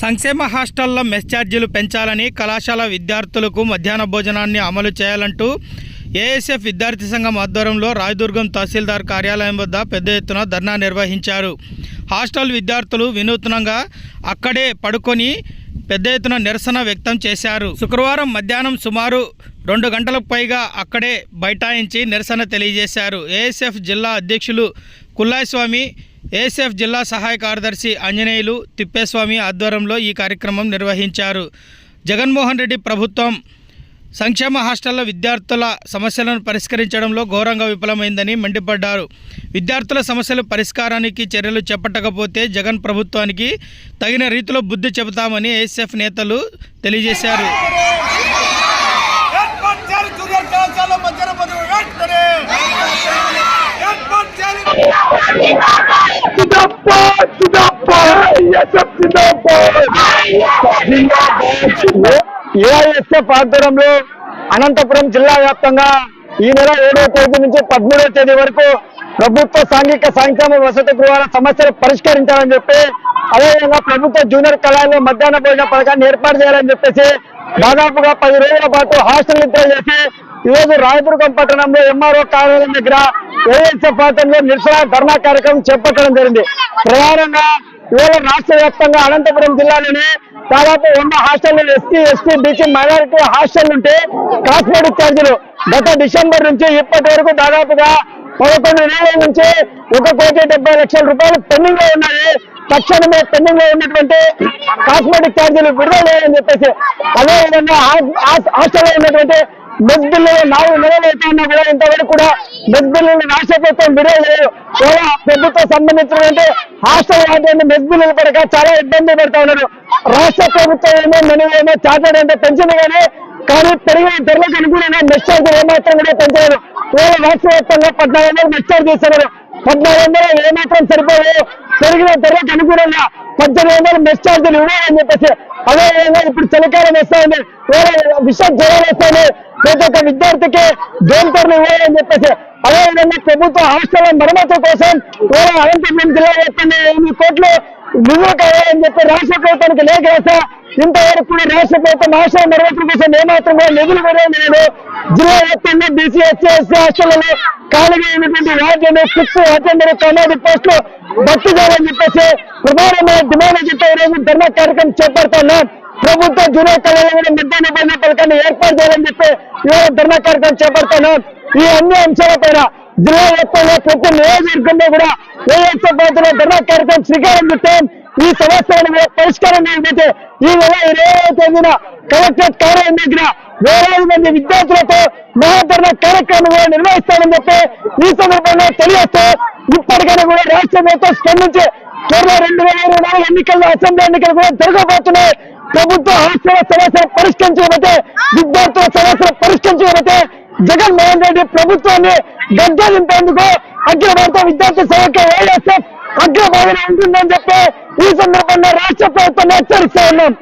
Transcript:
సంక్షేమ హాస్టళ్ళ మెస్ ఛార్జీలు పెంచాలని కళాశాల విద్యార్థులకు మధ్యాహ్న భోజనాన్ని అమలు చేయాలంటూ ఏఎస్ఎఫ్ విద్యార్థి సంఘం ఆధ్వర్యంలో రాయదుర్గం తహసీల్దార్ కార్యాలయం వద్ద పెద్ద ఎత్తున ధర్నా నిర్వహించారు. హాస్టల్ విద్యార్థులు వినూత్నంగా అక్కడే పడుకొని పెద్ద ఎత్తున నిరసన వ్యక్తం చేశారు. శుక్రవారం మధ్యాహ్నం సుమారు రెండు గంటలకు పైగా అక్కడే బైఠాయించి నిరసన తెలియజేశారు. ఏఎస్ఎఫ్ జిల్లా అధ్యక్షులు కుల్లాయస్వామి ఏసీఎఫ్ జిల్లా సహాయ కార్యదర్శి ఆంజనేయులు తిప్పేస్వామి ఆధ్వర్యంలో ఈ కార్యక్రమం నిర్వహించారు. జగన్మోహన్ రెడ్డి ప్రభుత్వం సంక్షేమ హాస్టళ్ళ విద్యార్థుల సమస్యలను పరిష్కరించడంలో ఘోరంగా విఫలమైందని మండిపడ్డారు. విద్యార్థుల సమస్యల పరిష్కారానికి చర్యలు చేపట్టకపోతే జగన్ ప్రభుత్వానికి తగిన రీతిలో బుద్ధి చెబుతామని ఏఎస్ఎఫ్ నేతలు తెలియజేశారు. ఏఐఎస్ఎఫ్ ఆధ్వర్యంలో అనంతపురం జిల్లా వ్యాప్తంగా ఈ నెల ఏడవ తేదీ నుంచి పదమూడవ తేదీ వరకు ప్రభుత్వ సాంఘిక సంక్షేమ వసతి గృహాల సమస్యలు పరిష్కరించాలని చెప్పి అదేవిధంగా ప్రభుత్వ జూనియర్ కళాశాల మధ్యాహ్న భోజన పథకాన్ని ఏర్పాటు చేయాలని చెప్పేసి దాదాపుగా పది రోజుల పాటు హాస్టల్ నిద్ర చేసి ఈరోజు రాయదుర్గం పట్టణంలో ఎంఆర్ఓ కార్యాలయం దగ్గర ఏఎస్ఎఫ్ ఆధ్వర్యంలో నిరసన ధర్నా కార్యక్రమం చేపట్టడం జరిగింది. ప్రధానంగా ఇవాళ రాష్ట్ర వ్యాప్తంగా అనంతపురం జిల్లాలోని దాదాపు వంద హాస్టల్లో ST ST BC minority hostel ఉంటే కాస్మెటిక్ ఛార్జీలు. గత డిసెంబర్ నుంచి ఇప్పటి వరకు దాదాపుగా పదకొండు నెలల నుంచి ఒక కోటి డెబ్బై లక్షల రూపాయలు పెండింగ్లో ఉన్నాయి. తక్షణమే పెండింగ్లో ఉన్నటువంటి కాస్మెటిక్ ఛార్జీలు విడుదల చేయాలని చెప్పేసి అదేవిధంగా హాస్టల్లో ఉన్నటువంటి మెస్ బిల్లులు నాలుగు నెలలు అవుతున్నా కూడా ఇంతవరకు కూడా మెస్ బిల్లులు రాష్ట్ర ప్రభుత్వం విడుదల చేయదు కూడా ప్రభుత్వం సంబంధించినటువంటి హాస్టల్ లాంటి మెస్ బిల్లులు పడక చాలా ఇబ్బంది పడతా ఉన్నారు. రాష్ట్ర ప్రభుత్వం ఏమో మనమేమో చార్టెడ్ అంటే పెంచింది కానీ కానీ పెరిగిన ధరలకు అనుగుణంగా మెస్ ఛార్జ్ ఏమాత్రం కూడా పెంచలేదు. కేవలం రాష్ట్ర వ్యాప్తంగా పద్నాలుగు వందలు మెస్ ఛార్జ్ చేస్తున్నారు పద్నాలుగు వందలు ఏమాత్రం సరిపోలేదు. పెరిగిన తర్వాత అనుకూలంగా పద్దెనిమిది వందలు మెస్ ఛార్జీలు ఇవ్వాలని చెప్పేసి అదేవిధంగా ఇప్పుడు చలికాలం వస్తా వేరే విష జ్వరాలు వస్తాయి ప్రతి ఒక్క విద్యార్థికి జోన్కర్లు ఇవ్వాలని చెప్పేసి అదేవిధంగా ప్రభుత్వ హాస్టల్ మరమ్మతు కోసం వేరే అనంతపురం జిల్లా వ్యాప్తంగా ఎనిమిది కోట్లు నిధులు కావాలని చెప్పి రాష్ట్ర ప్రభుత్వానికి లేఖ రాసా ఇంతవరకు కూడా రాష్ట్ర ప్రభుత్వం హాస్టల్ మరమ్మతుల కోసం ఏమాత్రం కూడా నిధులు విడుదల లేదు జిల్లా వ్యాప్తంగా బీసీ ఎస్సీ ఎస్సీ హాస్టళ్ళలో ఖాళీగా అయినటువంటి సిక్స్ ఫిఫ్త్ అటెండర్ కమాండ్లో భక్తి చేయాలని చెప్పేసి ప్రధానమైన డిమాండ్ చెప్పి ఈరోజు రోజు ధర్నా కార్యక్రమం చేపడుతున్నాం. ప్రభుత్వ జూనియర్ కళాశాల కూడా మధ్యాహ్న భోజన పథకాన్ని ఏర్పాటు చేయాలని చెప్పి ఈరోజు ధర్నా కార్యక్రమం చేపడుతున్నాం. ఈ అన్ని అంశాలపైన జిల్లా వ్యాప్తంగా ప్రతి నియోజకవర్గంలో కూడా ఏఎస్ఎఫ్ పార్టీలో ధర్నా కార్యక్రమం శ్రీకారం చుట్టాం. ఈ సమస్యలను పరిష్కారం ఏంటంటే ఈ నెల ఇరవై తేదీన కలెక్టరేట్ కార్యాలయం దగ్గర వేలాది మంది విద్యార్థులతో మహాధరణ కార్యక్రమం కూడా నిర్వహిస్తామని చెప్పి ఈ సందర్భంగా తెలియజేస్తూ ఇప్పటికైనా కూడా రాష్ట్ర ప్రభుత్వం స్పందించి త్వరలో రెండు వేల ఇరవై నాలుగు ఎన్నికల్లో అసెంబ్లీ ఎన్నికలు కూడా జరగబోతున్నాయి. ప్రభుత్వ హాస్టల్ సమస్యలు పరిష్కరించకపోతే విద్యార్థుల సమస్యలు పరిష్కరించకపోతే జగన్మోహన్ రెడ్డి ప్రభుత్వాన్ని గద్దె నింపేందుకు అఖిల భారత విద్యార్థి సమైక్య వైఎస్ఎఫ్ అగ్రభాగన ఉంటుందని చెప్పి ఈ సందర్భంగా రాష్ట్ర ప్రభుత్వాన్ని హెచ్చరిస్తా ఉన్నాం.